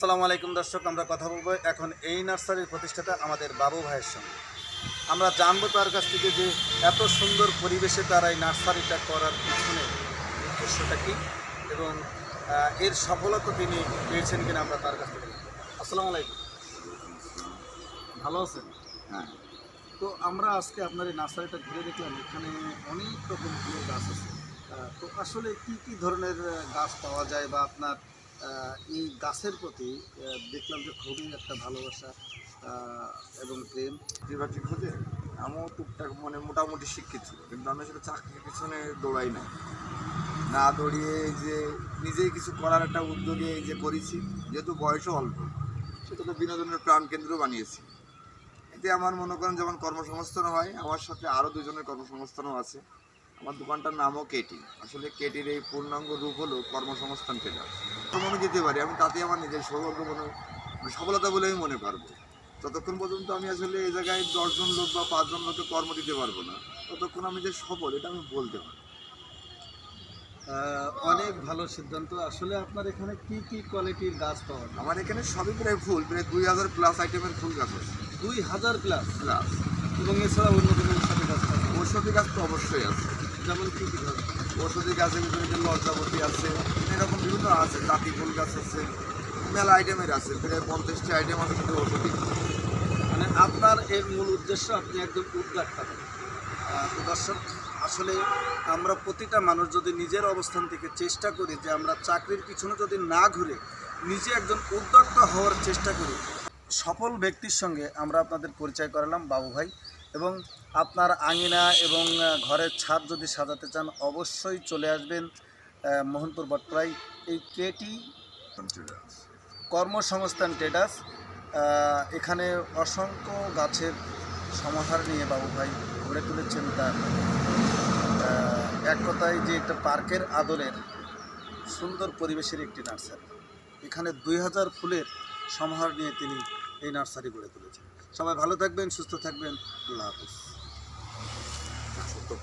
আসসালামু আলাইকুম দর্শক আমরা কথা বলব এখন এই নার্সারির প্রতিষ্ঠাতা আমাদের বাবু ভাইয়ের সঙ্গে। আমরা জানব তার কাছ থেকে যে এত সুন্দর পরিবেশে তারা এই নার্সারিটা করার পিছনে উদ্দেশ্যটা কী এবং এর সফলতা তিনি পেয়েছেন কিনা আমরা তার কাছ থেকে আসসালামু আলাইকুম। ভালো আছেন? হ্যাঁ। তো আমরা আজকে আপনার এই নার্সারিটা ঘুরে দেখলাম এখানে অনেক রকম ফুলের গাছ আছে। তো আসলে কি কি ধরনের গাছ পাওয়া যায় বা আপনার এই গাছের প্রতি দেখলাম যে খুবই একটা ভালোবাসা এবং প্রেম। বাকরি খুঁজে আমিও টুকটাক মানে মোটামুটি শিক্ষিত কিন্তু আমি সেটা চাকরির পিছনে দৌড়াই না না দৌড়িয়ে যে নিজেই কিছু করার একটা উদ্যোগে এই যে করেছি, যেহেতু বয়সও অল্প, সেটা তো বিনোদনের প্রাণ কেন্দ্র বানিয়েছি। এতে আমার মনে করেন যেমন কর্মসংস্থানও হয়, আমার সাথে আরও দুজনের কর্মসংস্থানও আছে। আমার দোকানটার নামও কেটি। আসলে কেটির এই পূর্ণাঙ্গ রূপ হলো কর্মসংস্থান ট্রেডার আমি দিতে পারি আমি তাতে আমার নিজের সৌভাগ্য মনে মানে সফলতা বলে আমি মনে করব। যতক্ষণ পর্যন্ত আমি আসলে এই জায়গায় দশজন লোক বা পাঁচজন লোককে কর্ম দিতে পারব না ততক্ষণ আমি যে সফল এটা আমি বলতে পারি অনেক ভালো সিদ্ধান্ত। আসলে আপনার এখানে কি কি কোয়ালিটির গাছ পাওয়া যায়? আমার এখানে সবই প্রায় ফুল প্রায় দুই হাজার প্লাস আইটেমের ফুল গাছ আছে। দুই হাজার প্লাস প্লাস এবং এছাড়া অন্য কোনো ঔষধি গাছ ঔষধি গাছ তো অবশ্যই আছে। যেমন কি ঔষধি গাছের ভিতরে যে লজ্জাবতী আছে, এরকম বিভিন্ন আছে, জাতি ফুল গাছ আছে, মেলা আইটেমের আছে, প্রায় পঞ্চাশটি আইটেম আছে শুধু ঔষধি মানে আপনার এর মূল উদ্দেশ্য আপনি একজন উদ্যোক্তা। তো দর্শক, আসলে আমরা প্রতিটা মানুষ যদি নিজের অবস্থান থেকে চেষ্টা করি যে আমরা চাকরির পিছনে যদি না ঘুরে নিজে একজন উদ্যোক্তা হওয়ার চেষ্টা করি, সফল ব্যক্তির সঙ্গে আমরা আপনাদের পরিচয় করালাম বাবু ভাই এবং আপনার আঙিনা এবং ঘরের ছাদ যদি সাজাতে চান অবশ্যই চলে আসবেন মোহনপুর বটপ্রাই এই কেটি কর্মসংস্থান আহ, এখানে অসংখ্য গাছের সমাহার নিয়ে বাবু ভাই গড়ে তুলেছেন তার এক কথায় যে একটা পার্কের আদলের সুন্দর পরিবেশের একটি নার্সারি। এখানে দুই হাজার ফুলের সমাহার নিয়ে তিনি এই নার্সারি গড়ে তুলেছেন। সবাই ভালো থাকবেন সুস্থ থাকবেন। আল্লাহ হাফিজ। okay